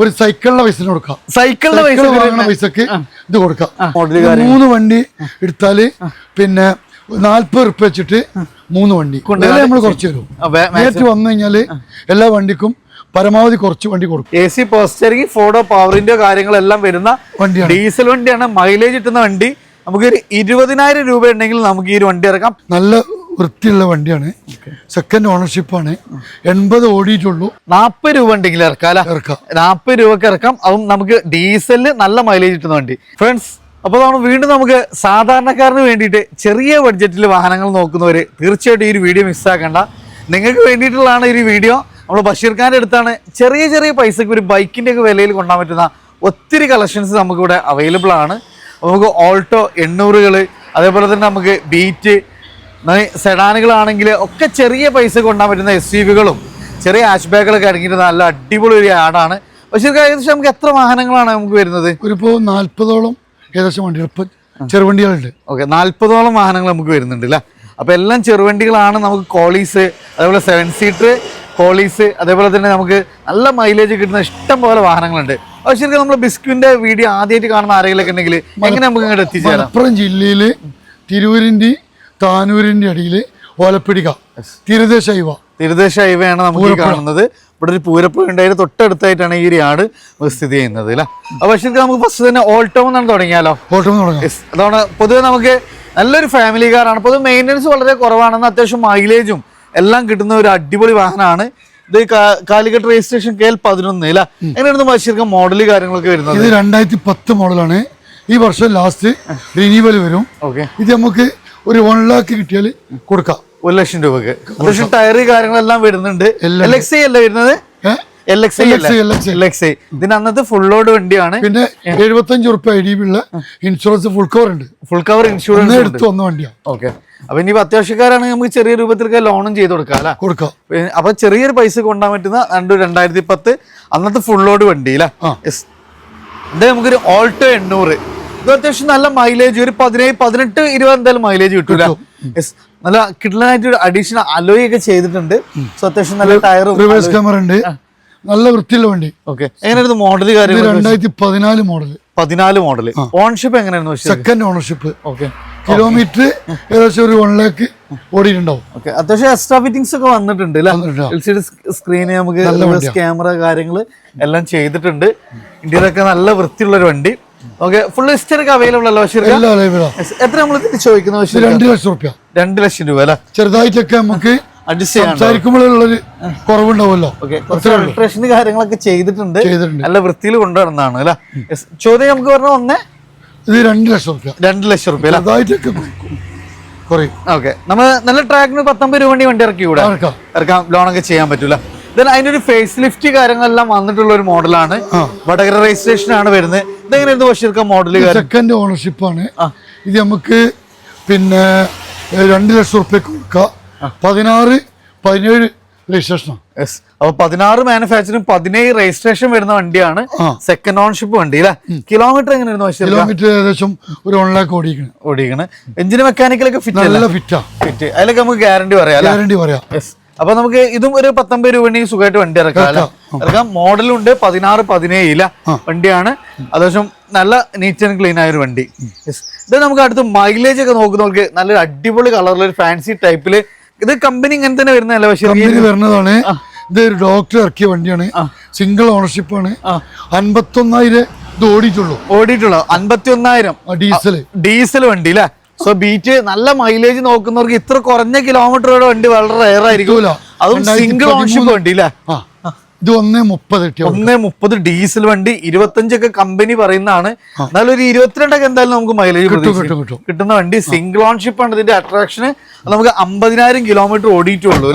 ഒരു സൈക്കിളിന്റെ പൈസ കൊടുക്കാം. സൈക്കിളിന്റെ പൈസ വാങ്ങുന്ന പൈസക്ക് ഇത് കൊടുക്കാം. മൂന്ന് വണ്ടി എടുത്താൽ പിന്നെ നാല്പത് റുപ്യ വെച്ചിട്ട് മൂന്ന് വണ്ടി. നമ്മൾ കുറച്ച് തരും. നേരിട്ട് വന്നു കഴിഞ്ഞാൽ എല്ലാ വണ്ടിക്കും പരമാവധി കുറച്ച് വണ്ടി കൊടുക്കും. എ സി പോസ്റ്ററിങ് ഫോഡോ പവറിന്റെ കാര്യങ്ങളെല്ലാം വരുന്ന വണ്ടിയാണ്. ഡീസൽ വണ്ടിയാണ്. മൈലേജ് കിട്ടുന്ന വണ്ടി. നമുക്ക് ഒരു ഇരുപതിനായിരം രൂപ ഉണ്ടെങ്കിൽ നമുക്ക് ഈ ഒരു വണ്ടി ഇറക്കാം. നല്ല വൃത്തിയുള്ള വണ്ടിയാണ്. സെക്കൻഡ് ഓണർഷിപ്പാണ് എൺപത് ഓടിയിട്ടുള്ളൂ. നാൽപ്പത് രൂപ ഉണ്ടെങ്കിൽ ഇറക്കാം ഇറക്കാം. നാൽപ്പത് രൂപക്ക് ഇറക്കാം. അതും നമുക്ക് ഡീസലിന് നല്ല മൈലേജ് കിട്ടുന്ന വണ്ടി. ഫ്രണ്ട്സ് അപ്പോൾ നമ്മൾ വീണ്ടും നമുക്ക് സാധാരണക്കാരന് വേണ്ടിയിട്ട് ചെറിയ ബഡ്ജറ്റിൽ വാഹനങ്ങൾ നോക്കുന്നവർ തീർച്ചയായിട്ടും ഈ ഒരു വീഡിയോ മിസ്സാക്കണ്ട നിങ്ങൾക്ക് വേണ്ടിയിട്ടുള്ളതാണ് ഈ ഒരു വീഡിയോ നമ്മൾ ബഷീർ ഖാന്റെ അടുത്താണ് ചെറിയ ചെറിയ പൈസക്ക് ഒരു ബൈക്കിന്റെ ഒക്കെ വിലയിൽ കൊണ്ടാൻ പറ്റുന്ന ഒത്തിരി കളക്ഷൻസ് നമുക്കിവിടെ അവൈലബിൾ ആണ്. നമുക്ക് ഓൾട്ടോ എണ്ണൂറുകൾ അതേപോലെ തന്നെ നമുക്ക് ബീറ്റ് സെഡാനുകളാണെങ്കിൽ ഒക്കെ ചെറിയ പൈസ കൊണ്ടാൻ പറ്റുന്ന എസ് യു വികളും ചെറിയ ആഷ് ബാഗുകളൊക്കെ അടങ്ങിയിട്ട് നല്ല അടിപൊളി ഒരു ആടാണ് പക്ഷേ ഏകദേശം നമുക്ക് എത്ര വാഹനങ്ങളാണ് നമുക്ക് വരുന്നത്? ഒരിപ്പോ നാല്പതോളം ഏകദേശം വണ്ടികൾ ഇപ്പം ചെറുവണ്ടികളുണ്ട്. ഓക്കെ നാൽപ്പതോളം വാഹനങ്ങൾ നമുക്ക് വരുന്നുണ്ട് അല്ലേ അപ്പോൾ എല്ലാം ചെറുവണ്ടികളാണ് നമുക്ക് കോളീസ് അതേപോലെ സെവൻ സീറ്റർ കോളീസ് അതേപോലെ തന്നെ നമുക്ക് നല്ല മൈലേജ് കിട്ടുന്ന ഇഷ്ടം പോലെ വാഹനങ്ങളുണ്ട്. അപ്പോൾ ശരിക്കും നമ്മൾ ബിസ്കുവിന്റെ വീഡിയോ ആദ്യമായിട്ട് കാണുന്ന ആരെങ്കിലും ഉണ്ടെങ്കിൽ എങ്ങനെ നമുക്ക് ഇങ്ങോട്ട് എത്തിച്ചേരാം? മലപ്പുറം ജില്ലയിൽ തിരൂരിന്റെ താനൂരിന്റെ അടിയിൽ ഓലപ്പിടിക. തീരദേശ ഹൈവ. തീരദേശ ഹൈവേയാണ് നമുക്ക് കാണുന്നത്. ഇവിടെ ഒരു പൂരപ്പുഴ ഉണ്ടായത് തൊട്ടടുത്തായിട്ടാണ് ഈ ഒരു യാർഡ് സ്ഥിതി ചെയ്യുന്നത് അല്ലേ? അപ്പോൾ പക്ഷേ നമുക്ക് ഫസ്റ്റ് തന്നെ ഓൾട്ടോ എന്നാണ് തുടങ്ങിയാലോ? ഓൾട്ടോ. അതാണ് പൊതുവെ നമുക്ക് നല്ലൊരു ഫാമിലി കാറാണ് പൊതുവെ മെയിന്റനൻസ് വളരെ കുറവാണെന്ന് അത്യാവശ്യം മൈലേജും എല്ലാം കിട്ടുന്ന ഒരു അടിപൊളി വാഹനമാണ്. ഇത് കാലിക്കട്ട് രജിസ്ട്രേഷൻ കെ എൽ പതിനൊന്ന് അല്ല? എങ്ങനെയാണ് ബഷീർക്ക് മോഡൽ കാര്യങ്ങളൊക്കെ വരുന്നത്. ഇത് രണ്ടായിരത്തി പത്ത് മോഡലാണ് ഈ വർഷം ലാസ്റ്റ് റിന്യൂവൽ വരും. ഓക്കെ ഇത് നമുക്ക് ഒരു വൺ ലാക്ക് കിട്ടിയാൽ കൊടുക്കാം. ഒരു ലക്ഷം രൂപക്ക്. ടയറ് കാര്യങ്ങളെല്ലാം വരുന്നുണ്ട്. എൽ എക്സ് ഐ അല്ലേ വരുന്നത്? ഫുള്ളോട് L X I LXI, LXI. L X I ഇതിന് അന്നത്തെ ഫുൾ ലോഡ് വണ്ടിയാണ്. പിന്നെ എഴുപത്തഞ്ച് ഉറുപ്പ ഐ ഡി ഉള്ള ഇൻഷുറൻസ് ഫുൾ കവർ ഉണ്ട്. ഫുൾ കവർ ഇൻഷുറൻസ് എടുത്തു വന്ന വണ്ടിയാണ് ഓക്കെ അപ്പൊ ഇനി അത്യാവശ്യക്കാരാണെങ്കിൽ നമുക്ക് ചെറിയ രൂപത്തിലൊക്കെ ലോണും ചെയ്ത് കൊടുക്കാം അല്ലെ? കൊടുക്കാം. അപ്പൊ ചെറിയൊരു പൈസ കൊണ്ടാൻ പറ്റുന്ന രണ്ട് രണ്ടായിരത്തി പത്ത് അന്നത്തെ ഫുൾ ലോഡ് വണ്ടി അല്ലേ. ഇത് നമുക്കൊരു ഓൾട്ടോ എണ്ണൂറ്. ഇത് അത്യാവശ്യം നല്ല മൈലേജ് ഒരു പതിനേഴ് പതിനെട്ട് ഇരുപത് എന്തായാലും മൈലേജ് കിട്ടൂല. നല്ല കിട്ടലായിട്ട് ഒരു അഡീഷണൽ അലോയ് ഒക്കെ ചെയ്തിട്ടുണ്ട്. സോ അത്യാവശ്യം നല്ല ടയർ റിവേഴ്സ് ക്യാമറ ഉണ്ട്. നല്ല വൃത്തിയുള്ള വണ്ടി. ഓക്കെ എങ്ങനെയായിരുന്നു മോഡൽ കാര്യം രണ്ടായിരത്തി പതിനാല് മോഡൽ പതിനാല് മോഡൽ ഓൺഷിപ്പ് എങ്ങനെയായിരുന്നു സെക്കൻഡ് ഓണർഷിപ്പ് ഓക്കെ കിലോമീറ്റർ ഏകദേശം ഒരു വൺ ലാക്ക് ഓടിയിട്ടുണ്ടാവും. ഓക്കെ അത്യാവശ്യം എക്സ്ട്രാ ഫിറ്റിംഗ്സ് ഒക്കെ വന്നിട്ടുണ്ട്? എൽ സി ഡി സ്ക്രീന് നമുക്ക് ക്യാമറ കാര്യങ്ങൾ എല്ലാം ചെയ്തിട്ടുണ്ട്. ഇന്ത്യയിലൊക്കെ നല്ല വൃത്തിയുള്ള ഒരു വണ്ടി. ഓക്കെ ഫുൾ ഹിസ്റ്ററി ഒക്കെ അവൈലബിൾ അല്ല എത്ര നമ്മൾ തിരിച്ചു ചോദിക്കുന്നത് രണ്ട് ലക്ഷം റുപ്യ. രണ്ട് ലക്ഷം രൂപ അല്ലേ? ചെറുതായിട്ടൊക്കെ നമുക്ക് സംസാരിക്കുമ്പോഴുള്ളൊരു കുറവുണ്ടാവുമല്ലോ. അൾട്രേഷൻ കാര്യങ്ങളൊക്കെ ചെയ്തിട്ടുണ്ട്. നല്ല വൃത്തിയിൽ കൊണ്ടുവരുന്നതാണ് അല്ലേ? ചോദ്യം നമുക്ക് പറഞ്ഞ ഒന്നേ? ഇത് രണ്ട് ലക്ഷം റുപ്യ. രണ്ട് ലക്ഷം റുപ്യ ചെറുതായിട്ടൊക്കെ. കുറയും. ഓക്കെ നമ്മൾ നല്ല ട്രാക്കിന് പത്തൊമ്പത് രൂപ വണ്ടി വണ്ടി ഇറക്കി. കൂടെ ഇറക്കാം. ലോണൊക്കെ ചെയ്യാൻ പറ്റൂല. അതിന്റെ ഒരു ഫേസ് ലിഫ്റ്റ് കാര്യങ്ങളെല്ലാം വന്നിട്ടുള്ള ഒരു മോഡലാണ് വടകര രജിസ്ട്രേഷൻ ആണ് വരുന്നത്. ഇതെങ്ങനെയായിരുന്നു ബഷീർക്ക മോഡൽ സെക്കൻഡ് ഓണർഷിപ്പാണ് ഇത് നമുക്ക് പിന്നെ രണ്ട് ലക്ഷം റുപ്യ കൊടുക്കുക പതിനാറ് പതിനേഴ് രജിസ്ട്രേഷനാണ് യെസ് അപ്പൊ പതിനാറ് മാനുഫാക്ചറിംഗ് പതിനേഴ് രജിസ്ട്രേഷൻ വരുന്ന വണ്ടിയാണ്. സെക്കൻഡ് ഓൺഷിപ്പ് വണ്ടി അല്ലെ? കിലോമീറ്റർ എങ്ങനെയായിരുന്നു കിലോമീറ്റർ ഏകദേശം ഒരു വൺ ലാക്ക് ഓടിക്കണം ഓടിക്കണ് എഞ്ചിന് മെക്കാനിക്കലൊക്കെ ഫിറ്റ് നല്ല ഫിറ്റാ ഫിറ്റ് അതിലൊക്കെ നമുക്ക് ഗ്യാരണ്ടി പറയാം ഗ്യാരണ്ടി പറയാം. യെസ് അപ്പൊ നമുക്ക് ഇതും ഒരു പത്തൊമ്പത് രൂപ സുഖമായിട്ട് വണ്ടി ഇറക്കാം? ഇറക്കാം. മോഡലുണ്ട് പതിനാറ് പതിനേഴില വണ്ടിയാണ്. അത്യാവശ്യം നല്ല നീറ്റ് ആൻഡ് ക്ലീൻ ആയ ഒരു വണ്ടി. ഇത് നമുക്ക് അടുത്ത് മൈലേജ് ഒക്കെ നോക്കുന്നവർക്ക് നല്ലൊരു അടിപൊളി കളറിൽ ഒരു ഫാൻസി ടൈപ്പിൽ ഇത് കമ്പനി ഇങ്ങനെ തന്നെ വരുന്നതല്ല പക്ഷേ? കമ്പനി വരുന്നതാണ്. ഇത് ഒരു ഡോക്ടർ ഇറക്കിയ വണ്ടിയാണ്. സിംഗിൾ ഓണർഷിപ്പ് ആണ്. അൻപത്തി ഒന്നായിരം ഇത് ഓടിയിട്ടുള്ളൂ. ഓടിയിട്ടുള്ളൂ. അൻപത്തി ഒന്നായിരം ഡീസൽ ഡീസൽ വണ്ടി അല്ലേ? സോ ബീറ്റ് നല്ല മൈലേജ് നോക്കുന്നവർക്ക് ഇത്ര കുറഞ്ഞ കിലോമീറ്ററുടെ വണ്ടി വളരെ റയർ ആയിരിക്കും. കിട്ടൂല. അതും സിംഗിൾ ഓൺഷിപ്പ് വണ്ടി അല്ലേ ഇത് ഒന്നേ മുപ്പത് ഒന്നേ മുപ്പത് ഡീസൽ വണ്ടി ഇരുപത്തഞ്ചൊക്കെ കമ്പനി പറയുന്നതാണ്. എന്നാലും ഒരു ഇരുപത്തിരണ്ടൊക്കെ എന്തായാലും നമുക്ക് മൈലേജ് കിട്ടും കിട്ടും കിട്ടുന്ന വണ്ടി സിംഗിൾ ഓൺഷിപ്പ് ആണ്. ഇതിന്റെ അട്രാക്ഷന് നമുക്ക് അമ്പതിനായിരം കിലോമീറ്റർ ഓടിയിട്ടുള്ളൂ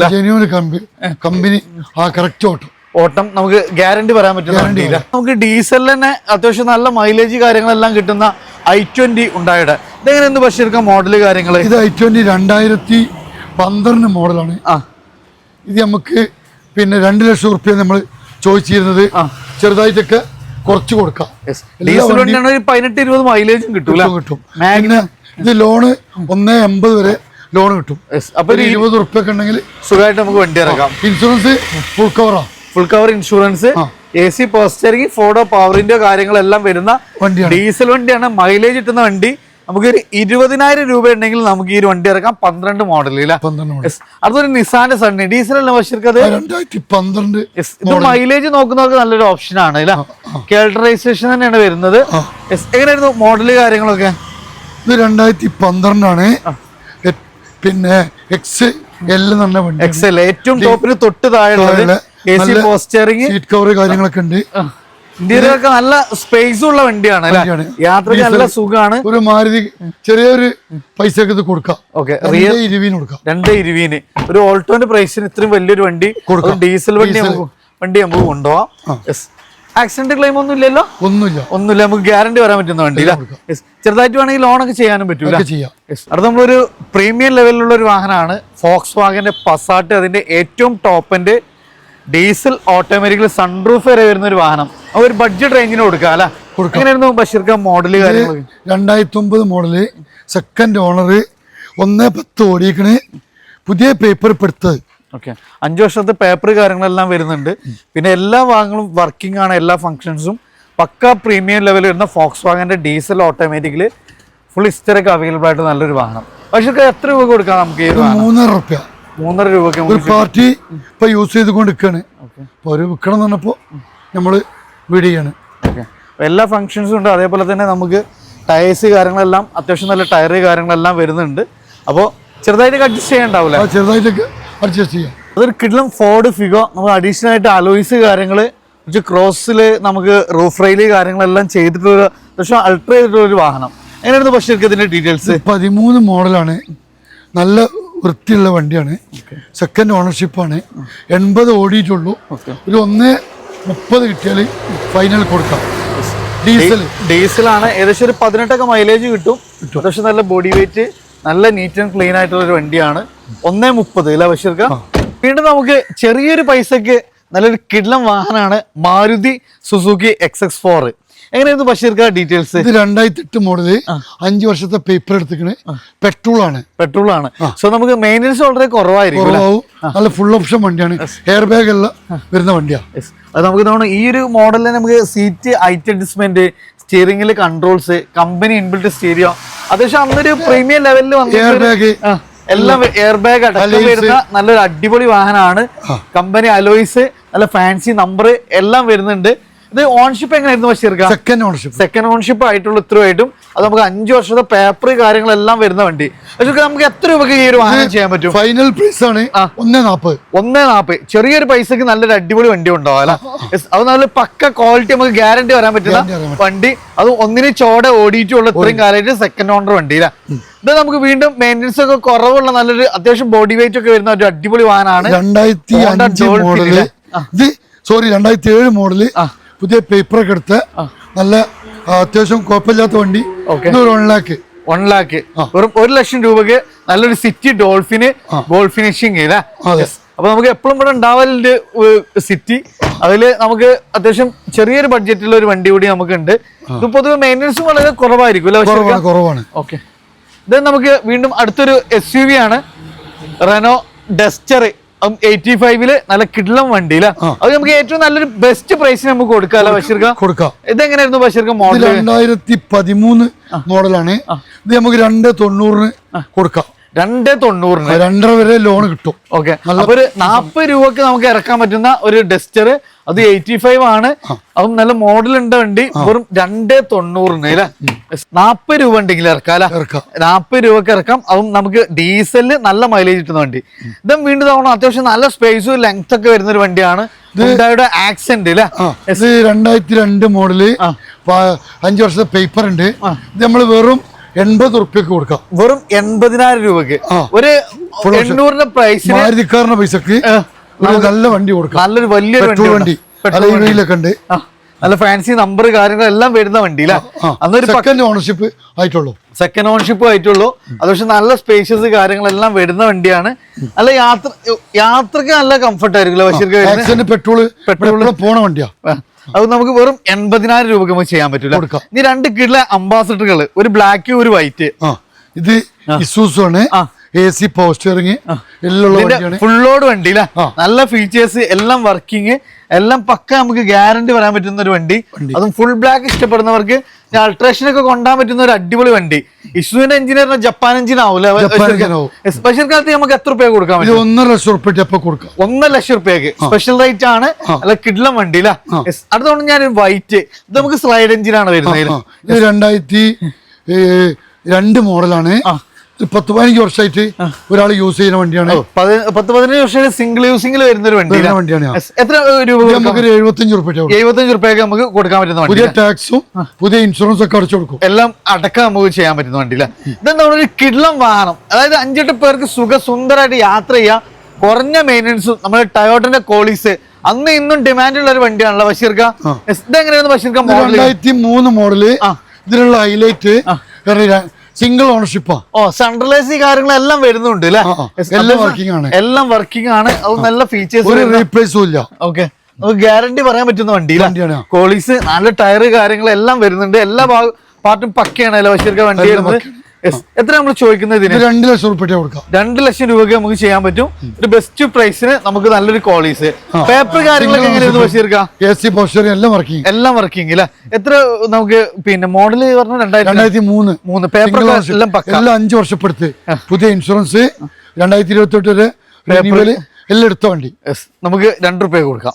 കമ്പനി ആ കറക്റ്റ് ഓട്ടം. ഓട്ടം നമുക്ക് ഗ്യാരണ്ടി പറയാൻ പറ്റുന്ന വണ്ടിയില്ല. നമുക്ക് ഡീസലിൽ തന്നെ അത്യാവശ്യം നല്ല മൈലേജ് കാര്യങ്ങളെല്ലാം കിട്ടുന്ന ഐ ട്വന്റി ഉണ്ടായിട്ട് ഇതെങ്ങനെ എന്ത് ബഷീർക്ക മോഡൽ കാര്യങ്ങൾ? ഇത് ഐ ട്വന്റി രണ്ടായിരത്തി പന്ത്രണ്ട് മോഡലാണ്. ആ. ഇത് നമുക്ക് പിന്നെ രണ്ട് ലക്ഷം റുപ്യ നമ്മൾ ചോദിച്ചിരുന്നത്. ചെറുതായിട്ടൊക്കെ കുറച്ച് കൊടുക്കാം. ഡീസൽ പതിനെട്ട് ഇരുപത് മൈലേജും കിട്ടും കിട്ടും ഇത് ലോണ് ഒന്ന് എൺപത് വരെ ലോൺ കിട്ടും. അപ്പൊ ഇരുപത് റുപ്യൊക്കെ ഉണ്ടെങ്കിൽ സുഖമായിട്ട് നമുക്ക് വണ്ടി ഇറക്കാം. Insurance full കവറാ full cover insurance A C പോസ്റ്ററിംഗ് ഫോട്ടോ പവറിന്റെ കാര്യങ്ങളെല്ലാം വരുന്ന ഡീസൽ വണ്ടിയാണ്. മൈലേജ് കിട്ടുന്ന വണ്ടി. നമുക്ക് ഒരു ഇരുപതിനായിരം രൂപ ഉണ്ടെങ്കിൽ നമുക്ക് ഈ ഒരു വണ്ടി ഇറക്കാം. പന്ത്രണ്ട് മോഡൽ ഇല്ല അടുത്തൊരു നിസാന്റെ സണ്ണി ഡീസൽ അല്ല പക്ഷേ പന്ത്രണ്ട് ഇത് മൈലേജ് നോക്കുന്നവർക്ക് നല്ലൊരു ഓപ്ഷൻ ആണ് ഇല്ല കേൾട്ടറൈസേഷൻ തന്നെയാണ് വരുന്നത്. എങ്ങനെയായിരുന്നു മോഡൽ കാര്യങ്ങളൊക്കെ? ഇത് രണ്ടായിരത്തി പന്ത്രണ്ടാണ്. പിന്നെ എക്സ് എൽ എന്ന് പറഞ്ഞ വണ്ടി എൽ ഏറ്റവും ടോപ്പിന് തൊട്ട് താഴെ പോസ്റ്ററിങ്. സീറ്റ് കവർ കാര്യങ്ങളൊക്കെ ഉണ്ട്. ഇന്ത്യയിലൊക്കെ നല്ല സ്പേസ് ഉള്ള വണ്ടിയാണ് യാത്ര നല്ല സുഖമാണ് ഒരു മാരുതി ചെറിയൊരു പൈസക്ക് ഇത് കൊടുക്കാം. ഓക്കെ കൊടുക്കാം. രണ്ട് ഇരുവീന്. ഒരു ഓൾട്ടോന്റെ പ്രൈസിന് ഇത്രയും വലിയൊരു വണ്ടി. കൊടുക്കാം. ഡീസൽ വണ്ടി. നമുക്ക് വണ്ടി നമുക്ക് കൊണ്ടുപോവാം. ആക്സിഡന്റ് ക്ലെയിം ഒന്നും ഇല്ലല്ലോ? ഒന്നുമില്ല. ഒന്നുമില്ല. നമുക്ക് ഗ്യാരണ്ടി വരാൻ പറ്റുന്ന വണ്ടി ചെറുതായിട്ട് വേണമെങ്കിൽ ലോൺ ഒക്കെ ചെയ്യാനും പറ്റൂല. ചെയ്യാം. അടുത്ത നമ്മളൊരു പ്രീമിയം ലെവലിലുള്ള ഒരു വാഹനമാണ്. ഫോക്സ് വാഗന്റെ പസാട്ട് അതിന്റെ ഏറ്റവും ടോപ്പിന്റെ ഡീസൽ ഓട്ടോമാറ്റിക്കൽ സൺറൂഫ് വരെ വരുന്ന ഒരു വാഹനം ഒരു ബഡ്ജറ്റ് റേഞ്ചിന് കൊടുക്കാം അല്ല? എങ്ങനെയായിരുന്നു ബഷീർക്ക മോഡൽ കാര്യങ്ങൾ രണ്ടായിരത്തി ഒമ്പത് മോഡൽ സെക്കൻഡ് ഓണർ ഒന്ന് പത്ത് ഓടിക്കണ് പുതിയ പേപ്പർ പെടുത്തത് ഓക്കെ അഞ്ച് വർഷത്തെ പേപ്പർ കാര്യങ്ങളെല്ലാം വരുന്നുണ്ട്. പിന്നെ എല്ലാ വാഹനങ്ങളും വർക്കിംഗ് ആണ് എല്ലാ ഫങ്ഷൻസും പക്ക പ്രീമിയം ലെവലിൽ വരുന്ന ഫോക്സ് വാഗന്റെ ഡീസൽ ഓട്ടോമാറ്റിക്കിൽ ഫുൾ ഹിസ്റ്ററൊക്കെ അവൈലബിൾ ആയിട്ട് നല്ലൊരു വാഹനം. പക്ഷേ എത്ര രൂപ കൊടുക്കാം നമുക്ക് മൂന്നര റുപ്യ മൂന്നര രൂപക്ക് ഒരു പാർട്ടി ഇപ്പൊ യൂസ് ചെയ്തുകൊണ്ട് നിൽക്കാണ് അപ്പൊ ഒരു വിൽക്കണം എന്ന് പറഞ്ഞപ്പോ നമ്മൾ വീട് ചെയ്യാണ് എല്ലാ ഫങ്ഷൻസും ഉണ്ട്. അതേപോലെ തന്നെ നമുക്ക് ടയേഴ്സ് കാര്യങ്ങളെല്ലാം അത്യാവശ്യം നല്ല ടയർ കാര്യങ്ങളെല്ലാം വരുന്നുണ്ട്. അപ്പോൾ ചെറുതായിട്ട് അഡ്ജസ്റ്റ് ചെയ്യാണ്ടാവില്ല ചെറുതായിട്ടൊക്കെ അഡ്ജസ്റ്റ് ചെയ്യാം. അതൊരു കിഡ്ലം ഫോർഡ് ഫിഗോ നമുക്ക് അഡീഷണൽ ആയിട്ട് അലോയ്സ് കാര്യങ്ങൾ ക്രോസിൽ നമുക്ക് റൂഫ് റെയിൽ കാര്യങ്ങളെല്ലാം ചെയ്തിട്ടുള്ള പക്ഷെ അൾട്ര ചെയ്തിട്ടുള്ള ഒരു വാഹനം. എങ്ങനെയായിരുന്നു പക്ഷേ ഇതിന്റെ ഡീറ്റെയിൽസ് പതിമൂന്ന് മോഡലാണ് നല്ല വൃത്തിയുള്ള വണ്ടിയാണ്. സെക്കൻഡ് ഓണർഷിപ്പാണ് എൺപത് ഓടിയിട്ടുള്ളൂ. ഒരു ഒന്ന് മുപ്പത് കിട്ടിയാൽ ഫൈനൽ കൊടുക്കാം. ഡീസൽ ഡീസലാണ്. ഏകദേശം ഒരു പതിനെട്ടൊക്കെ മൈലേജ് കിട്ടും. അത്യാവശ്യം നല്ല ബോഡി വെയിറ്റ് നല്ല നീറ്റ് ആൻഡ് ക്ലീൻ ആയിട്ടുള്ള ഒരു വണ്ടിയാണ്. ഒന്നേ മുപ്പത് അല്ല ബഷീർക്ക? വീണ്ടും നമുക്ക് ചെറിയൊരു പൈസക്ക് നല്ലൊരു കിഡ്ലം വാഹനമാണ് Maruti Suzuki X X four എങ്ങനെയായിരുന്നു ബഷീർക്ക ഡീറ്റെയിൽസ് ഇത് രണ്ടായിരത്തി എട്ട് മോഡൽ അഞ്ചു വർഷത്തെ പേപ്പർ എടുത്തിക്കണ് പെട്രോൾ ആണ് പെട്രോൾ ആണ് സോ നമുക്ക് മെയിന്റെനൻസ് വളരെ കുറവായിരിക്കും? കുറവാവും. നല്ല ഫുൾ ഓപ്ഷൻ വണ്ടിയാണ്. എയർ ബാഗ് എല്ലാം വരുന്ന വണ്ടിയാണ് അത് നമുക്ക് തോന്നുന്നു ഈ ഒരു മോഡലിൽ നമുക്ക് സീറ്റ് ഹൈറ്റ് അഡ്ജസ്റ്റ്മെന്റ് സ്റ്റിയറിംഗിൽ കൺട്രോൾസ് കമ്പനി ഇൻബിൽറ്റ് സ്റ്റീരിയോ അത്യാവശ്യം അന്നൊരു പ്രീമിയം ലെവലിൽ ബാഗ് എല്ലാം എയർ ബാഗ് അടക്കം വരുന്ന നല്ലൊരു അടിപൊളി വാഹനമാണ്. കമ്പനി അലോയ്സ് നല്ല ഫാൻസി നമ്പർ എല്ലാം വരുന്നുണ്ട്. ഇത് ഓൺഷിപ്പ് എങ്ങനെയായിരുന്നു Basheer second ownership second ownership ആയിട്ടുള്ള ഇത്രയായിട്ടും അത് നമുക്ക് അഞ്ച് വർഷത്തെ പേപ്പർ കാര്യങ്ങളെല്ലാം വരുന്ന വണ്ടി. ബഷീർക്ക നമുക്ക് എത്ര രൂപയ്ക്ക് ഈ ഒരു വാഹനം ചെയ്യാൻ പറ്റും? ഫൈനൽ പ്രൈസ് ആണ് ഒന്നേ നാപ്പത്. ഒന്നേ നാപ്പ് ചെറിയൊരു പൈസക്ക് നല്ലൊരു അടിപൊളി വണ്ടി ഉണ്ടാവും അല്ല? അത് നല്ല പക്ക ക്വാളിറ്റി നമുക്ക് ഗ്യാരണ്ടി വരാൻ പറ്റുന്ന വണ്ടി. അത് ഒന്നിന് ചോടെ ഓടിയിട്ടുള്ള ഇത്രയും കാലമായിട്ട് സെക്കൻഡ് ഓണർ വണ്ടി അല്ല? ഇത് നമുക്ക് വീണ്ടും മെയിന്റെനൻസ് ഒക്കെ കുറവുള്ള നല്ലൊരു അത്യാവശ്യം ബോഡി വെയിറ്റ് ഒക്കെ വരുന്ന ഒരു അടിപൊളി വാഹനമാണ്. രണ്ടായിരത്തി Honda മോഡൽ ഇത് സോറി രണ്ടായിരത്തി ഏഴ് മോഡൽ പുതിയ പേപ്പറൊക്കെ എടുത്ത് നല്ല അത്യാവശ്യം കുഴപ്പമില്ലാത്ത വണ്ടി. വൺ ലാക്ക് വൺ ലാക്ക് വെറും ഒരു ലക്ഷം രൂപക്ക് നല്ലൊരു സിറ്റി ഡോൾഫിന് ഗോൾ ഫിനിഷിങ് അതെ. അപ്പൊ നമുക്ക് എപ്പോഴും ഇവിടെ ഉണ്ടാവലുണ്ട് സിറ്റി അതിൽ നമുക്ക് അത്യാവശ്യം ചെറിയൊരു ബഡ്ജറ്റിലുള്ള ഒരു വണ്ടി കൂടി നമുക്കുണ്ട്. ഇത് പൊതുവെ മെയിന്റനൻസ് വളരെ കുറവായിരിക്കും അല്ലേ കുറവാണ് ഓക്കെ ഇത് നമുക്ക് വീണ്ടും അടുത്തൊരു എസ് യു വി ആണ്. റെനോ ഡസ്റ്റർ എയ്റ്റി ഫൈവിൽ നല്ല കിഡ്ലം വണ്ടി അല്ലേ അത് നമുക്ക് ഏറ്റവും നല്ലൊരു ബെസ്റ്റ് പ്രൈസിന് നമുക്ക് കൊടുക്കാമല്ലോ ബഷീർക്ക? കൊടുക്കാം. ഇതെങ്ങനെയായിരുന്നു ബഷീർക്ക മോഡൽ രണ്ടായിരത്തി പതിമൂന്ന് മോഡലാണ് ഇത് നമുക്ക് രണ്ട് തൊണ്ണൂറിന് കൊടുക്കാം. രണ്ട് തൊണ്ണൂറിന്. രണ്ടര വരെ ലോൺ കിട്ടും. ഓക്കെ അപ്പൊ ഒരു നാപ്പത് രൂപക്ക് നമുക്ക് ഇറക്കാൻ പറ്റുന്ന ഒരു ഡെസ്റ്റർ അത് എയ്റ്റി ഫൈവ് ആണ്. അതും നല്ല മോഡൽ ഉണ്ട് വണ്ടി. വെറും രണ്ട് തൊണ്ണൂറിന് അല്ലെ? നാപ്പത് രൂപ ഉണ്ടെങ്കിൽ ഇറക്കാം. നാപ്പത് രൂപക്ക് ഇറക്കാം. അതും നമുക്ക് ഡീസലിന് നല്ല മൈലേജ് കിട്ടുന്ന വണ്ടി. ഇതും വീണ്ടും തവണ അത്യാവശ്യം നല്ല സ്പേസും ലെങ്ത് ഒക്കെ വരുന്ന ഒരു വണ്ടിയാണ്. ആക്സെന്റ് രണ്ടായിരത്തി രണ്ട് മോഡൽ അഞ്ചു അഞ്ച് വർഷത്തെ പേപ്പർ ഉണ്ട്. ഇത് നമ്മൾ വെറും എൺപത് ഉറുപ്പ്യക്ക് കൊടുക്കാം. വെറും എൺപതിനായിരം രൂപക്ക്. ഒരു എണ്ണൂറിന്റെ പ്രൈസ് മാരുതിക്കാരന്റെ പൈസക്ക് നല്ല വണ്ടി കൊടുക്കാം. നല്ലൊരു വലിയൊരു പെട്രോൾ വണ്ടി അലൈവയിലൊക്കെ ഉണ്ട്. നല്ല ഫാൻസി നമ്പർ കാര്യങ്ങളെല്ലാം വരുന്ന വണ്ടി അല്ലേ അന്നൊരു സെക്കൻഡ് ഓണർഷിപ്പ് ആയിട്ടുള്ളൂ. സെക്കൻഡ് ഓണർഷിപ്പ് ആയിട്ടുള്ളൂ. അത് പക്ഷെ നല്ല സ്പേഷ്യസ് കാര്യങ്ങളെല്ലാം വരുന്ന വണ്ടിയാണ്. നല്ല യാത്ര യാത്രയ്ക്ക് നല്ല കംഫർട്ട് ആയിരിക്കും പെട്രോൾ പെട്രോൾ പോണ വണ്ടിയാ. അത് നമുക്ക് വെറും എൺപതിനായിരം രൂപക്ക് നമുക്ക് ചെയ്യാൻ പറ്റില്ല. ഇനി രണ്ട് കിടില അംബാസഡറുകൾ ഒരു ബ്ലാക്ക് ഒരു വൈറ്റ് ഇത് ഇസൂസു ആണ് ആ. എ സി പോസ്റ്ററിങ് ഫുള്ളോട് എല്ലാം വണ്ടി അല്ലേ നല്ല ഫീച്ചേഴ്സ് എല്ലാം വർക്കിംഗ് എല്ലാം പക്ക നമുക്ക് ഗ്യാരണ്ടി പറയാൻ പറ്റുന്ന ഒരു വണ്ടി. അതും ഫുൾ ബ്ലാക്ക് ഇഷ്ടപ്പെടുന്നവർക്ക് അൾട്രേഷൻ ഒക്കെ കൊണ്ടാൻ പറ്റുന്ന ഒരു അടിപൊളി വണ്ടി. ഇഷുവിന്റെ എഞ്ചിനീയർ ജപ്പാൻ എഞ്ചിൻ ആവൂല ജപ്പാൻ engine ആവും. സ്പെഷ്യൽ കാലത്ത് നമുക്ക് എത്ര രൂപ കൊടുക്കാൻ പറ്റും? ഒന്നര ലക്ഷം ഉറുപ്പിട്ട് കൊടുക്കാം. ഒന്നര ലക്ഷം റുപ്യക്ക് സ്പെഷ്യൽ റേറ്റ് ആണ്. അല്ല കിഡ്ലം വണ്ടി അല്ല അടുത്തോണ്ട് ഞാൻ വൈറ്റ് ഇത് നമുക്ക് സ്ലൈഡ് എഞ്ചിനാണ് വരുന്നത്. രണ്ടായിരത്തി രണ്ട് മോഡലാണ് പത്ത് പതിനഞ്ച് വർഷമായിട്ട് ഒരാൾ യൂസ് ചെയ്യുന്ന വണ്ടിയാണ്. പതി- പത്ത് പതിനഞ്ച് വർഷം സിംഗിൾ യൂസിംഗിൽ വരുന്ന ഒരു വണ്ടി വണ്ടിയാണ് എത്ര രൂപ നമുക്ക് എഴുപത്തഞ്ച് റുപ്യ എഴുപത്തഞ്ച് റുപ്യൊക്കെ നമുക്ക് കൊടുക്കാൻ പറ്റുന്ന പുതിയ ടാക്സും പുതിയ ഇൻഷുറൻസും ഒക്കെ അടച്ചു കൊടുക്കും. എല്ലാം അടക്കം നമുക്ക് ചെയ്യാൻ പറ്റുന്ന വണ്ടിയില്ല ഇതെന്താ ഒരു കിടളം വാഹനം. അതായത് അഞ്ചെട്ട് പേർക്ക് സുഖ സുന്ദരമായിട്ട് യാത്ര ചെയ്യാം. കുറഞ്ഞ മെയിന്റനൻസും നമ്മുടെ ടയോട്ടന്റെ കോളീസ്. അന്ന് ഇന്നും ഡിമാൻഡ് ഉള്ള ഒരു വണ്ടിയാണല്ലോ ബഷീർക്ക. ഇതെങ്ങനെയായിരുന്നു ബഷീർക്ക രണ്ടായിരത്തി മൂന്ന് മോഡൽ. ഇതിനുള്ള ഹൈലൈറ്റ് സിംഗിൾ ഓണർഷിപ്പാ ഓ സെൻട്രലൈസ് കാര്യങ്ങളെല്ലാം വരുന്നുണ്ട് അല്ലേ. എല്ലാം വർക്കിംഗ് ആണ്. എല്ലാം വർക്കിംഗ് ആണ്. അത് നല്ല ഒരു ഫീച്ചേഴ്സ് റീപ്ലേസും ഇല്ല. ഓക്കെ ഗ്യാരണ്ടി പറയാൻ പറ്റുന്ന വണ്ടി. കോളീസ് നല്ല ടയർ കാര്യങ്ങളെല്ലാം വരുന്നുണ്ട്. എല്ലാ പാർട്ടും പക്കയാണ് അല്ലേ ബഷീർക്ക വണ്ടി വരുന്നത്. എത്ര നമ്മൾ ചോദിക്കുന്നത് ഇതിന്? രണ്ട് ലക്ഷം രൂപ കൊടുക്കാം. രണ്ട് ലക്ഷം രൂപയ്ക്ക് നമുക്ക് ചെയ്യാൻ പറ്റും. ഒരു ബെസ്റ്റ് പ്രൈസിന് നമുക്ക് നല്ലൊരു കോളീസ് പേപ്പർ കാര്യങ്ങളൊക്കെ എങ്ങനെയായിരുന്നു ബഷീർക്ക? എ സി പോസ്റ്റർ എല്ലാം വർക്കിംഗ് എല്ലാം വർക്കിംഗ് അല്ല എത്ര നമുക്ക് പിന്നെ മോഡൽ പറഞ്ഞ? രണ്ടായിരത്തി മൂന്ന്. മൂന്ന്. പേപ്പർ എല്ലാം എല്ലാം അഞ്ച് വർഷപ്പെടുത്ത്. പുതിയ ഇൻഷുറൻസ് രണ്ടായിരത്തി ഇരുപത്തി എട്ട് വരെ പേപ്പറിൽ എല്ലാം എടുത്ത വണ്ടി. നമുക്ക് രണ്ട് റുപ്യ കൊടുക്കാം.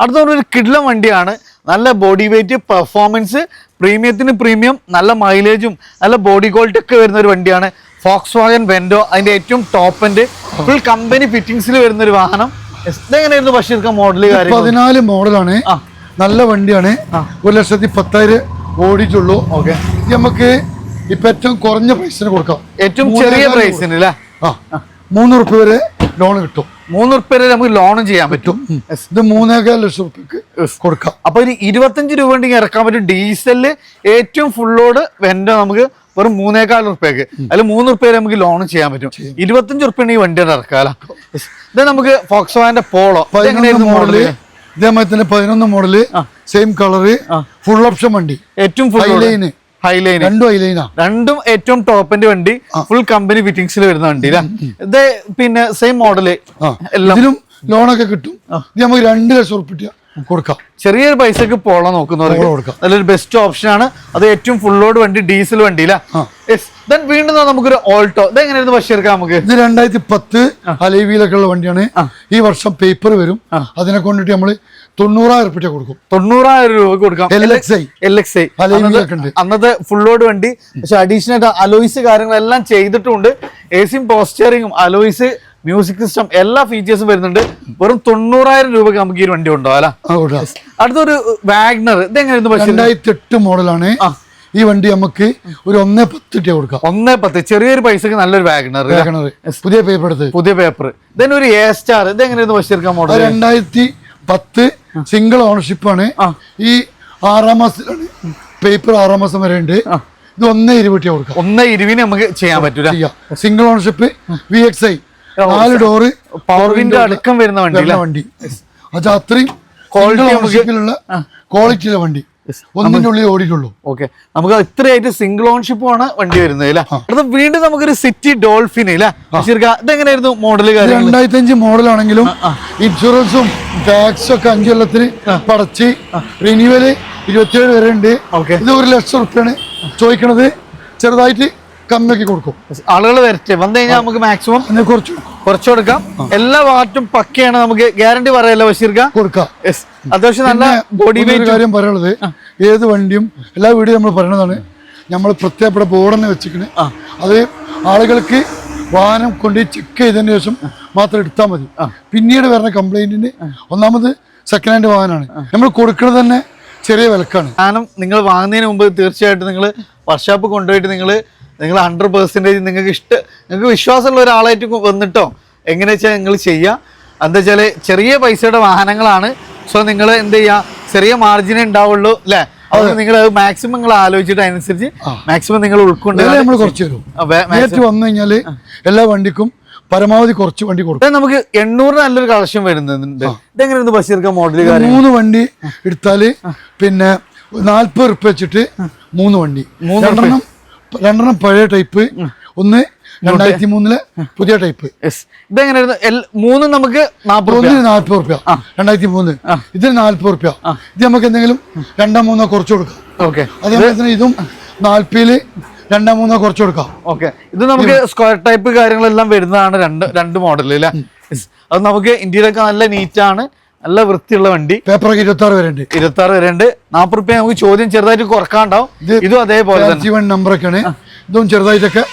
അടുത്ത ഒരു കിഡ്ലം വണ്ടിയാണ് നല്ല ബോഡി വെയിറ്റ് പെർഫോമൻസ് പ്രീമിയത്തിന് പ്രീമിയം നല്ല മൈലേജും നല്ല ബോഡി ക്വാളിറ്റി ഒക്കെ വരുന്ന ഒരു വണ്ടിയാണ്. ഫോക്സ് വാഗൻ വെൻഡോ അതിന്റെ ഏറ്റവും ടോപ്പ് എൻഡ് ഫുൾ കമ്പനി ഫിറ്റിംഗ്സിൽ വരുന്ന ഒരു വാഹനം. എങ്ങനെയായിരുന്നു ബഷീർക്ക മോഡൽ പതിനാല് മോഡലാണ്. നല്ല വണ്ടിയാണ്. ഒരു ലക്ഷത്തി പത്തായിരം ഓടിയിട്ടുള്ളൂ. ഓക്കെ. നമുക്ക് ഇപ്പൊ ഏറ്റവും കുറഞ്ഞ പ്രൈസിന് കൊടുക്കാം. ഏറ്റവും ചെറിയ പ്രൈസിന് അല്ലേ ആ. മൂന്ന് റുപ്യ വരെ ലോൺ കിട്ടും. മൂന്ന് റുപ്യ വരെ നമുക്ക് ലോണും ചെയ്യാൻ പറ്റും. ഇത് മൂന്നേകാൽ ലക്ഷം റുപ്യക്ക് കൊടുക്കാം. അപ്പൊ ഒരു ഇരുപത്തഞ്ച് രൂപ ഉണ്ടെങ്കിൽ ഇറക്കാൻ പറ്റും. ഡീസലിൽ ഏറ്റവും ഫുള്ളോട് വെന്റോ നമുക്ക് വെറും മൂന്നേകാൽ റുപ്യക്ക്. അതിൽ മൂന്ന് റുപ്യ വരെ നമുക്ക് ലോൺ ചെയ്യാൻ പറ്റും. ഇരുപത്തഞ്ച് റുപ്യ ഉണ്ടെങ്കിൽ വണ്ടി ഇറക്കാല. ഇത് നമുക്ക് ഫോക്സ് വാന്റെ പോളോ എങ്ങനെയായിരുന്നു മോഡൽ ഇതേമാതിരി തന്നെ പതിനൊന്ന് model same colour full option വണ്ടി. ഏറ്റവും ഫുൾ ഹൈലൈന് ഹൈലൈൻ രണ്ടും ഹൈലൈനാ രണ്ടും ഏറ്റവും ടോപ്പിന്റെ വണ്ടി ഫുൾ കമ്പനി ഫിറ്റിംഗ്സിൽ വരുന്ന വണ്ടി ഇത് പിന്നെ സെയിം മോഡൽ എല്ലാം. ലോണൊക്കെ കിട്ടും. നമുക്ക് രണ്ട് ലക്ഷം ഉറുപ്പിട്ട് കൊടുക്കാം. ചെറിയൊരു പൈസക്ക് പോള നോക്കുന്നവർക്ക് നല്ലൊരു ബെസ്റ്റ് ഓപ്ഷൻ ആണ്. അത് ഏറ്റവും ഫുൾ ലോഡ് വണ്ടി ഡീസൽ വണ്ടി ദെൻ വീണ്ടും നമുക്കൊരു ഓൾട്ടോ ഇത് എങ്ങനെയായിരുന്നു ബഷീർക്ക നമുക്ക്? ഇത് രണ്ടായിരത്തി പത്ത് അലൈവിയിലൊക്കെ ഉള്ള വണ്ടിയാണ്. ഈ വർഷം പേപ്പർ വരും. അതിനെ കൊണ്ടിട്ട് നമ്മൾ തൊണ്ണൂറായിരം ഉറുപ്പിട്ട് കൊടുക്കും. തൊണ്ണൂറായിരം രൂപ കൊടുക്കാം. L X I L X I അന്നത്തെ ഫുള്ളോട് ലോഡ് വണ്ടി. പക്ഷെ അഡീഷണൽ ആയിട്ട് അലോയ്സ് കാര്യങ്ങളെല്ലാം ചെയ്തിട്ടുണ്ട്. എ സിയും പോസ്റ്ററിങ്ങും അലോയ്സ് മ്യൂസിക് സിസ്റ്റം എല്ലാ ഫീച്ചേഴ്സും വരുന്നുണ്ട്. വെറും തൊണ്ണൂറായിരം രൂപക്ക് നമുക്ക് ഈ വണ്ടി ഉണ്ടോ അല്ല? അടുത്തൊരു വാഗ്നർ ഇതെങ്ങനെയായിരുന്നു രണ്ടായിരത്തി എട്ട് മോഡലാണ്. ഈ വണ്ടി നമുക്ക് ഒരു ഒന്നേ പത്തിട്ട് കൊടുക്കാം. ഒന്നേ പത്ത്. ചെറിയൊരു പൈസക്ക് നല്ലൊരു വാഗ്നർ വാഗ്നർ പുതിയ പേപ്പർ എടുത്ത് പുതിയ പേപ്പർ ഇതന്നെ ഒരു എ സ്റ്റാർ ഇതെങ്ങനെയായിരുന്നു എങ്ങനെയായിരുന്നു ബഷീർക്ക മോഡൽ രണ്ടായിരത്തി പത്ത് സിംഗിൾ ഓണർഷിപ്പ് ആണ്. ഈ ആറാം മാസത്തിലാണ് പേപ്പർ ആറാം മാസം വരെ ഉണ്ട്. ഇത് ഒന്നേ ഇരുപത്തി കൊടുക്കാം. ഒന്നേ ഇരുവിന് നമുക്ക് ചെയ്യാൻ പറ്റൂല. Single ownership V X I നാല് ഡോറ് പവർ വിൻഡോ അടക്കം വരുന്ന വണ്ടി. വണ്ടി അത് അത്രയും ക്വാളിറ്റി ഓണർഷിപ്പിലുള്ള ക്വാളിറ്റിയുള്ള വണ്ടി. ഒന്നിന്റെ ഉള്ളിൽ ഓടിയിട്ടുള്ളൂ. ഓക്കെ നമുക്ക് ഇത്രയായിട്ട് സിംഗിൾ ഓൺഷിപ്പ് ആണ് വണ്ടി വരുന്നത് അല്ലേ? അടുത്ത വീണ്ടും നമുക്കൊരു സിറ്റി ഡോൾഫിൻ ഇതെങ്ങനെയായിരുന്നു മോഡൽ രണ്ടായിരത്തി അഞ്ച് മോഡലാണെങ്കിലും ഇൻഷുറൻസും ടാക്സും ഒക്കെ അഞ്ചു കൊല്ലത്തിന് പടച്ച് റിന്യൂവൽ ഇരുപത്തിയേഴ് വരെ ഉണ്ട്. ഇത് ഒരു ലക്ഷം റുപ്യാണ് ചോദിക്കണത്. ചെറുതായിട്ട് കമ്മിയാക്കി കൊടുക്കും. ആളുകൾ വരട്ടെ. വന്നു കഴിഞ്ഞാൽ നമുക്ക് മാക്സിമം കുറച്ച് കുറച്ച് കൊടുക്കാം. എല്ലാ വാറ്റും പക്കയാണ് നമുക്ക് ഗ്യാരണ്ടി പറയല്ലോ ബഷീർക്ക? കൊടുക്കാം. അത്യാവശ്യം നല്ല ബോഡി വെയിറ്റ് കാര്യം പറയുന്നത് ഏത് വണ്ടിയും എല്ലാ വീടും നമ്മൾ പറയണതാണ് നമ്മൾ പ്രത്യേക ഇവിടെ ബോർഡ് തന്നെ അത് ആളുകൾക്ക് വാഹനം കൊണ്ട് ചെക്ക് ചെയ്തതിന് ശേഷം മാത്രം എടുത്താൽ മതി. പിന്നീട് വരുന്ന കംപ്ലൈന്റിന് ഒന്നാമത് സെക്കൻഡ് ഹാൻഡ് വാഹനമാണ്. നമ്മൾ കൊടുക്കുന്നത് തന്നെ ചെറിയ വിലക്കാണ്. സാധനം നിങ്ങൾ വാങ്ങുന്നതിന് മുമ്പ് തീർച്ചയായിട്ടും നിങ്ങൾ വർക്ക്ഷോപ്പ് കൊണ്ടുപോയിട്ട് നിങ്ങൾ നിങ്ങൾ ഹൺഡ്രഡ് പെർസെന്റേജ് നിങ്ങൾക്ക് ഇഷ്ടം നിങ്ങൾക്ക് വിശ്വാസമുള്ള ഒരാളായിട്ട് വന്നിട്ടോ? എങ്ങനെ വെച്ചാൽ നിങ്ങൾ ചെയ്യുക എന്താ വെച്ചാൽ ചെറിയ പൈസയുടെ വാഹനങ്ങളാണ്. സോ നിങ്ങൾ എന്ത് ചെയ്യുക ചെറിയ മാർജിനേ ഉണ്ടാവുള്ളൂ അല്ലേ അതുകൊണ്ട് നിങ്ങൾ മാക്സിമം നിങ്ങൾ ആലോചിച്ചിട്ട് അതിനനുസരിച്ച് മാക്സിമം നിങ്ങൾ ഉൾക്കൊണ്ട് നമ്മൾ കുറച്ച് തരും. വന്നു കഴിഞ്ഞാൽ എല്ലാ വണ്ടിക്കും പരമാവധി കുറച്ച് വണ്ടി കൊടുക്കും. നമുക്ക് എണ്ണൂറ് നല്ലൊരു കളക്ഷൻ വരുന്നുണ്ട്. ഇതെങ്ങനെയാണ് ബഷീർക്ക മോഡൽ മൂന്ന് വണ്ടി എടുത്താൽ പിന്നെ നാല്പത് റുപ്യ വെച്ചിട്ട് മൂന്ന് വണ്ടി. രണ്ടെണ്ണം രണ്ടെണ്ണം പഴയ ടൈപ്പ്. ഒന്ന് രണ്ടായിരത്തി മൂന്നിലെ പുതിയ ടൈപ്പ്. എൽ- മൂന്നും നമുക്ക് ഒന്നിന് നാല്പത് റുപ്യ. രണ്ടായിരത്തി മൂന്ന് ഇതിന് നാല്പത് റുപ്യ. ഇത് നമുക്ക് എന്തെങ്കിലും രണ്ടോ മൂന്നോ കുറച്ച് കൊടുക്കാം. ഓക്കെ. അതേപോലെ തന്നെ ഇതും നാല്പതിൽ രണ്ടോ മൂന്നോ കുറച്ച് കൊടുക്കാം. ഓക്കെ. ഇത് നമുക്ക് സ്ക്വയർ ടൈപ്പ് കാര്യങ്ങളെല്ലാം വരുന്നതാണ് രണ്ട് രണ്ട് മോഡൽ അല്ലേ. അത് നമുക്ക് ഇന്ത്യയിലൊക്കെ നല്ല നീറ്റാണ് നല്ല വൃത്തിയുള്ള വണ്ടി. പേപ്പറൊക്കെ ഇരുപത്തി ആറ് വരെ ഉണ്ട് ഇരുപത്തി ആറ് വരെ ഉണ്ട് നാൽപ്പത് റുപ്യ നമുക്ക് ചോദ്യം ചെറുതായിട്ട് കുറക്കാണ്ടാവും ഇത് അതേപോലെ ജീവൻ നമ്പറൊക്കെയാണ്. ഇതും ചെറുതായിട്ടൊക്കെ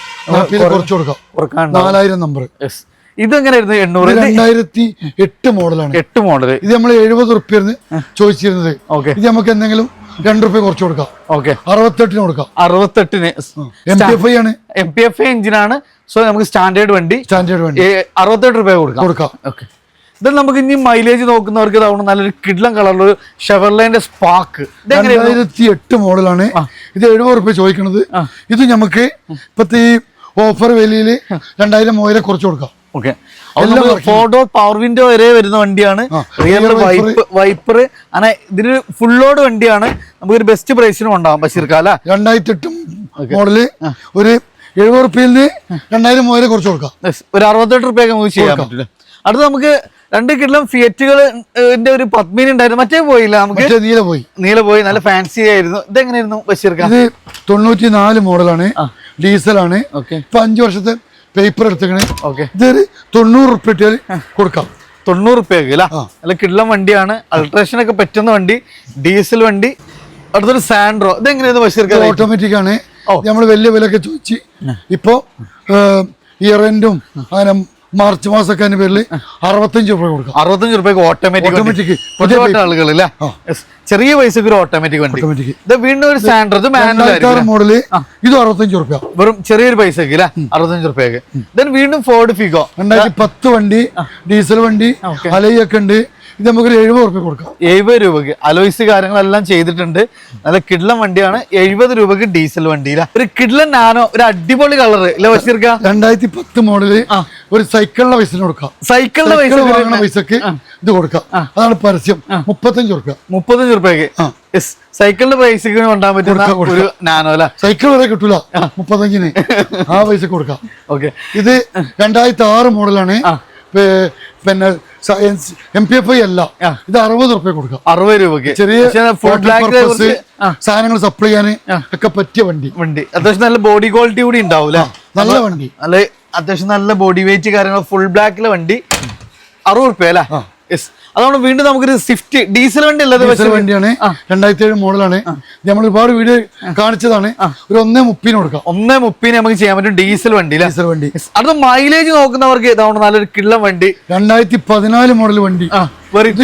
കുറച്ച് കൊടുക്കാം. നാലായിരം നമ്പർ. ഇതെങ്ങനെയായിരുന്നു എണ്ണൂറ്? രണ്ടായിരത്തി എട്ട് മോഡലാണ്. എട്ട് മോഡൽ ഇത് നമ്മൾ എഴുപത് റുപ്യ ചോദിച്ചിരുന്നത്. ഓക്കെ. ഇത് നമുക്ക് എന്തെങ്കിലും രണ്ട് റുപ്യ കുറച്ച് കൊടുക്കാം. ഓക്കെ. അറുപത്തെട്ടിന് കൊടുക്കാം. അറുപത്തെട്ടിന് എം പി എഫ് ഐ ആണ്. എം പി എഫ് എഞ്ചിനാണ് സോ നമുക്ക് സ്റ്റാൻഡേർഡ് വണ്ടി. സ്റ്റാൻഡേർഡ് വണ്ടി. അറുപത്തെട്ട് റുപ്യ കൊടുക്കാം. കൊടുക്കാം. ഓക്കെ. ഇത് നമുക്ക് ഇനി മൈലേജ് നോക്കുന്നവർക്ക് ഇതാവണം. നല്ലൊരു കിഡ്ലം കളറിലൊരു ഷെവർലൈന്റെ സ്പാർക്ക് രണ്ടായിരത്തി എട്ട് മോഡലാണ് ഇത് എഴുപത് റുപ്യ ചോദിക്കണത്. ഇത് നമുക്ക് ഇപ്പത്തെ ഈ ഓഫർ വിലയിൽ രണ്ടായിരം മൂവായിരം കുറച്ച് കൊടുക്കാം. Okay four door power window വരെ വരുന്ന വണ്ടിയാണ്. റിയർ വൈപ്പ് വൈപ്പർ അങ്ങനെ ഇതിന് ഫുൾ ലോഡ് വണ്ടിയാണ്. നമുക്കൊരു ബെസ്റ്റ് പ്രൈസിനും ഉണ്ടാവും ബഷീർക്ക അല്ല? രണ്ടായിരത്തി എട്ട് മോഡൽ ഒരു എഴുപത് റുപ്യയിൽ നിന്ന് രണ്ടായിരം മൂവായിരം കുറച്ച് കൊടുക്കാം. ഒരു അറുപത്തെട്ട് റുപ്യൊക്കെ നമുക്ക് ചെയ്യാൻ പറ്റില്ല അടുത്ത് നമുക്ക് രണ്ട് കിട്ടിലും ഫിയറ്റുകൾ ഒരു പത്മിനി ഉണ്ടായിരുന്നു. മറ്റേ പോയില്ല നമുക്ക്? നീല പോയി. നീല പോയി നല്ല ഫാൻസി ആയിരുന്നു. ഇതെങ്ങനെയായിരുന്നു ബഷീർക്ക ഇത് തൊണ്ണൂറ്റി നാല് മോഡലാണ് ഡീസലാണ്. ഓക്കെ. ഇപ്പൊ അഞ്ചു വർഷത്തെ പേപ്പർ എടുത്തേക്കണേ ഓക്കെ. ഇതൊരു തൊണ്ണൂറ് റുപ്യ ഇട്ടാൽ കൊടുക്കാം. തൊണ്ണൂറ് റുപ്യക്ക് അല്ല. നല്ല കിഡ്ലം വണ്ടിയാണ്. അൾട്രേഷൻ ഒക്കെ പറ്റുന്ന വണ്ടി ഡീസൽ വണ്ടി. അടുത്തൊരു സാൻഡ്രോ ഇതെങ്ങനെയായിരുന്നു ബഷീർക്ക ഓട്ടോമാറ്റിക് ആണ്. നമ്മൾ വലിയ വിലയൊക്കെ ചോദിച്ച്. ഇപ്പോ ഇയർ എൻഡും അങ്ങനെ മാർച്ച് മാസമൊക്കെ അതിന്റെ പേരിൽ അറുപത്തഞ്ച് രൂപ കൊടുക്കാം. അറുപത്തഞ്ച് രൂപയ്ക്ക് ഓട്ടോമാറ്റിക് ഓട്ടോമാറ്റിക് ആളുകൾ അല്ലേ ചെറിയ പൈസക്ക് ഒരു ഓട്ടോമാറ്റിക് വണ്ടി. ഓട്ടോമാറ്റിക് ഇത് വീണ്ടും ഒരു സ്റ്റാൻഡർഡ് മാനുവൽ മോഡൽ ഇത് അറുപത്തഞ്ച് രൂപ. വെറും ചെറിയൊരു പൈസക്ക് അല്ലേ അറുപത്തഞ്ച് രൂപയ്ക്ക്. ദെൻ വീണ്ടും ഫോർഡ് ഫിഗോ രണ്ടായിരത്തി പത്ത് വണ്ടി ഡീസൽ വണ്ടി. അലയൊക്കെ ഉണ്ട്. ഇത് നമുക്കൊരു എഴുപത് രൂപ കൊടുക്കാം. എഴുപത് രൂപക്ക് അലോയ്സ് കാര്യങ്ങളെല്ലാം ചെയ്തിട്ടുണ്ട്. നല്ല കിഡ്ലൻ വണ്ടിയാണ്. എഴുപത് രൂപക്ക് ഡീസൽ വണ്ടിയില്ല ഒരു കിഡ്ലൻ നാനോ ഒരു അടിപൊളി കളർ ഇല്ല ബഷീർക്ക രണ്ടായിരത്തി പത്ത് മോഡൽ ഒരു സൈക്കിളിന്റെ പൈസ കൊടുക്കാം. സൈക്കിളിന്റെ പൈസ വാങ്ങുന്ന പൈസക്ക് ഇത് കൊടുക്കാം. അതാണ് പരസ്യം. മുപ്പത്തഞ്ച് റുപ്യ മുപ്പത്തഞ്ച് റുപ്യക്ക് സൈക്കിളിന്റെ പൈസക്ക് കൊണ്ടാൻ പറ്റുന്ന ഒരു നാനോ അല്ല? സൈക്കിൾ വരെ കിട്ടൂല. മുപ്പത്തഞ്ചിന്. ആ പൈസ കൊടുക്കാം. ഓക്കെ. ഇത് രണ്ടായിരത്തി ആറ് മോഡലാണ് പിന്നെ സയൻസ് എം പി എഫ് ഐ അല്ല. ഇത് അറുപത് റുപ്യ കൊടുക്കാം. അറുപത് രൂപക്ക് ചെറിയ സാധനങ്ങൾ സപ്ലൈ ചെയ്യാൻ ഒക്കെ പറ്റിയ വണ്ടി. വണ്ടി. അത്യാവശ്യം നല്ല ബോഡി ക്വാളിറ്റി കൂടി ഉണ്ടാവൂല നല്ല വണ്ടി. നല്ല അത്യാവശ്യം നല്ല ബോഡി വെയിറ്റ് കാര്യങ്ങൾ ഫുൾ ബ്ലാക്കിലെ വണ്ടി. അറുപത് റുപ്യ അല്ലേ? യെസ് അതുകൊണ്ട് വീണ്ടും നമുക്കൊരു സ്വിഫ്റ്റ് ഡീസൽ വണ്ടി അല്ലേ ഡീസൽ വണ്ടിയാണ്. രണ്ടായിരത്തി ഏഴ് മോഡലാണ്. നമ്മൾ ഒരുപാട് വീഡിയോ കാണിച്ചതാണ്. ഒരു ഒന്നേ മുപ്പിന് കൊടുക്കാം. ഒന്നേ മുപ്പിന് നമുക്ക് ചെയ്യാൻ പറ്റും ഡീസൽ വണ്ടി ഡീസൽ വണ്ടി. അത് മൈലേജ് നോക്കുന്നവർക്ക് ഇതാണ് നല്ലൊരു കിള്ളം വണ്ടി. രണ്ടായിരത്തി പതിനാല് മോഡൽ വണ്ടി.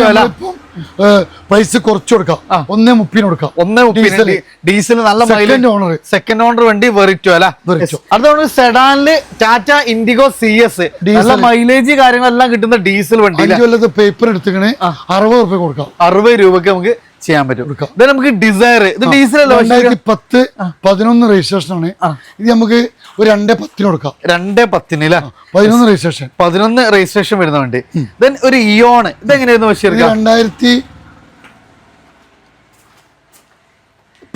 അല്ല? പ്രൈസ് കുറച്ച് കൊടുക്കാം. ഒന്നേ മുപ്പിന് കൊടുക്കാം. ഒന്നേ മുപ്പിന് ഡീസൽ നല്ല mileage second owner second owner വണ്ടി വെറിറ്റോ അല്ല. അടുത്ത സെഡാനിൽ ടാറ്റ ഇൻഡിഗോ സി എസ് നല്ല മൈലേജ് കാര്യങ്ങളെല്ലാം കിട്ടുന്ന ഡീസൽ വണ്ടി പേപ്പർ എടുത്തിങ്ങനെ അറുപത് രൂപ കൊടുക്കാം. അറുപത് രൂപക്ക് നമുക്ക് ചെയ്യാൻ പറ്റും. ഇത് നമുക്ക് ഡിസയർ ഇത് ഡീസൽ അല്ല? പക്ഷേ രണ്ടായിരത്തി പത്ത് പതിനൊന്ന് രജിസ്ട്രേഷൻ ആണ്. ഇത് നമുക്ക് ഒരു രണ്ടേ പത്തിന് കൊടുക്കാം. രണ്ടേ പത്തിന് അല്ലേ പതിനൊന്ന് രജിസ്ട്രേഷൻ പതിനൊന്ന് രജിസ്ട്രേഷൻ വരുന്ന വണ്ടി. ദെൻ ഒരു ഇയോണ് ഇതെങ്ങനെയായിരുന്നു ഇത് ബഷീർക്ക? രണ്ടായിരത്തി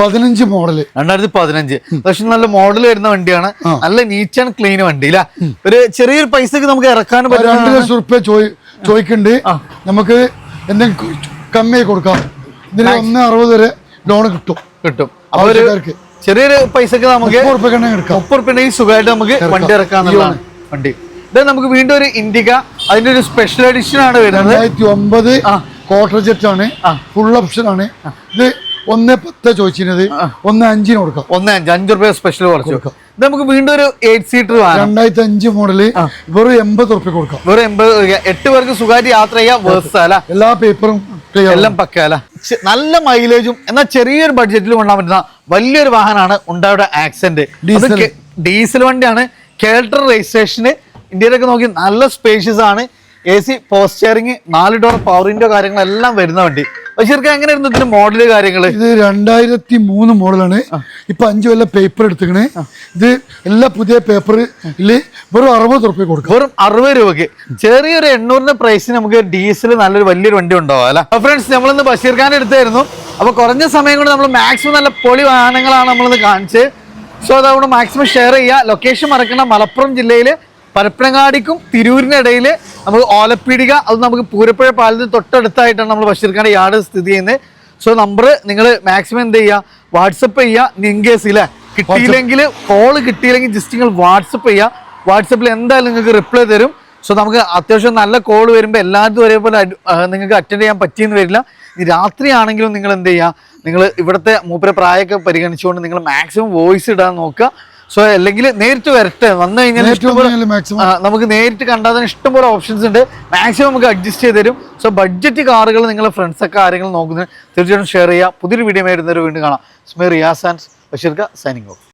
പതിനഞ്ച് മോഡൽ രണ്ടായിരത്തി പതിനഞ്ച്. പക്ഷെ നല്ല മോഡൽ വരുന്ന വണ്ടിയാണ്. നല്ല നീറ്റ് ആൻഡ് ക്ലീൻ വണ്ടി അല്ല ഒരു ചെറിയൊരു പൈസക്ക് നമുക്ക് ഇറക്കാനും രണ്ട് പറ്റുന്ന ലക്ഷം റുപ്യ ചോദിക്കുന്നുണ്ട് നമുക്ക് എന്തെങ്കിലും കമ്മിയായി കൊടുക്കാം. ഇതിന് ഒന്ന് അറുപത് വരെ ലോൺ കിട്ടും. കിട്ടും. അപ്പൊ ഒരു ചെറിയൊരു പൈസക്ക് നമുക്ക് മുപ്പത് റുപ്യ സുഖമായിട്ട് നമുക്ക് വണ്ടി ഇറക്കാന്നുള്ളതാണ് വണ്ടി. ഇത് നമുക്ക് വീണ്ടും ഒരു ഇൻഡിക അതിന്റെ ഒരു സ്പെഷ്യൽ എഡിഷൻ ആണ് വരുന്നത്. രണ്ടായിരത്തി ഒമ്പത് ക്വാർട്ടർ ജെറ്റ് ആണ്. ഫുൾ ഓപ്ഷൻ ആണ്. ഇത് ഒന്ന് പത്ത് ചോദിച്ചിരുന്നത്. ഒന്ന് അഞ്ചിന് കൊടുക്കാം. ഒന്ന് അഞ്ച് അഞ്ച് റുപ്യ സ്പെഷ്യൽ കുറച്ചു. ഇത് നമുക്ക് വീണ്ടും ഒരു എയ്റ്റ് സീറ്റർ രണ്ടായിരത്തി അഞ്ച് മോഡൽ വെറും എൺപത് റുപ്യ കൊടുക്കാം. വെറും എൺപത് എട്ട് പേർക്ക് സുഖമായിട്ട് യാത്ര ചെയ്യാം. വേഴ്സ് അല്ല? എല്ലാ പേപ്പറും എല്ലാം പക്ക അല്ല? നല്ല മൈലേജും എന്നാൽ ചെറിയൊരു ബഡ്ജറ്റിൽ കൊണ്ടാൻ പറ്റുന്ന വലിയൊരു വാഹനമാണ് ഉണ്ടായുടെ ആക്സെന്റ്. ഡീസൽ വണ്ടിയാണ്. കേൾട്ടർ രജിസ്ട്രേഷന് ഇന്ത്യയിലൊക്കെ നോക്കി നല്ല സ്പേഷ്യസ് ആണ്. എ സി പോസ്റ്റ് ചെയറിങ് നാല് ഡോർ പവറിന്റെ കാര്യങ്ങളെല്ലാം വരുന്ന വണ്ടി. ബഷീർക്ക് എങ്ങനെയായിരുന്നു ഇതിന്റെ മോഡൽ കാര്യങ്ങൾ ഇത് രണ്ടായിരത്തി മൂന്ന് മോഡലാണ് ഇപ്പൊ അഞ്ചു കൊല്ലം പേപ്പർ എടുത്തിക്കണേ. ഇത് എല്ലാ പുതിയ പേപ്പറിൽ വെറും അറുപത് റുപ്യ കൊടുക്കും. വെറും അറുപത് രൂപക്ക്. ചെറിയൊരു എണ്ണൂറിന്റെ പ്രൈസ് നമുക്ക് ഡീസൽ നല്ലൊരു വലിയൊരു വണ്ടി ഉണ്ടാവും അല്ല? ഫ്രണ്ട്സ് നമ്മളിന്ന് ബഷീർ ഖാൻ എടുത്തായിരുന്നു അപ്പൊ കുറഞ്ഞ സമയം കൊണ്ട് നമ്മൾ മാക്സിമം നല്ല പൊളി വാഹനങ്ങളാണ് നമ്മളിന്ന് കാണിച്ച് സോ അതവിടെ മാക്സിമം ഷെയർ ചെയ്യുക ലൊക്കേഷൻ മറക്കണം മലപ്പുറം ജില്ലയിൽ പരപ്പനങ്ങാടിക്കും തിരൂരിനിടയിൽ നമുക്ക് ഓലപ്പീടിക അത് നമുക്ക് പൂരപ്പുഴ പാലത്തിന് തൊട്ടടുത്തായിട്ടാണ് നമ്മൾ ബഷീർഖാൻ യാർഡ് സ്ഥിതി ചെയ്യുന്നത്. സോ നമ്പർ നിങ്ങൾ മാക്സിമം എന്ത് ചെയ്യുക? വാട്സപ്പ് ചെയ്യുക ഇൻ കേസ് ഇല്ലേ? കിട്ടിയില്ലെങ്കിൽ കോൾ കിട്ടിയില്ലെങ്കിൽ ജസ്റ്റ് നിങ്ങൾ വാട്സപ്പ് ചെയ്യുക. വാട്സപ്പിൽ എന്തായാലും നിങ്ങൾക്ക് റിപ്ലൈ തരും. സോ നമുക്ക് അത്യാവശ്യം നല്ല കോൾ വരുമ്പോൾ എല്ലാവരും ഒരേപോലെ നിങ്ങൾക്ക് അറ്റൻഡ് ചെയ്യാൻ പറ്റിയെന്ന് വരില്ല. രാത്രി നിങ്ങൾ എന്ത് ചെയ്യുക? നിങ്ങൾ ഇവിടുത്തെ മൂപ്പര പ്രായമൊക്കെ പരിഗണിച്ചുകൊണ്ട് നിങ്ങൾ മാക്സിമം വോയിസ് ഇടാൻ നോക്കുക. സോ അല്ലെങ്കിൽ നേരിട്ട് വരട്ടെ. വന്നു കഴിഞ്ഞാൽ നമുക്ക് നേരിട്ട് കണ്ടാൽ തന്നെ ഇഷ്ടംപോലെ ഓപ്ഷൻസ് ഉണ്ട്. മാക്സിമം നമുക്ക് അഡ്ജസ്റ്റ് ചെയ്ത് തരും. സോ ബഡ്ജറ്റ് കാറുകൾ നിങ്ങളെ ഫ്രണ്ട്സ് ഒക്കെ ആരെങ്കിലും നോക്കുന്നത് തീർച്ചയായിട്ടും ഷെയർ ചെയ്യുക പുതിയൊരു വീഡിയോ ആയിരുന്നൊരു വീണ്ടും കാണാം. സ്മേ റിയാസ് ആൻഡ് ബഷീർക്ക സൈനിങ് ഓഫ്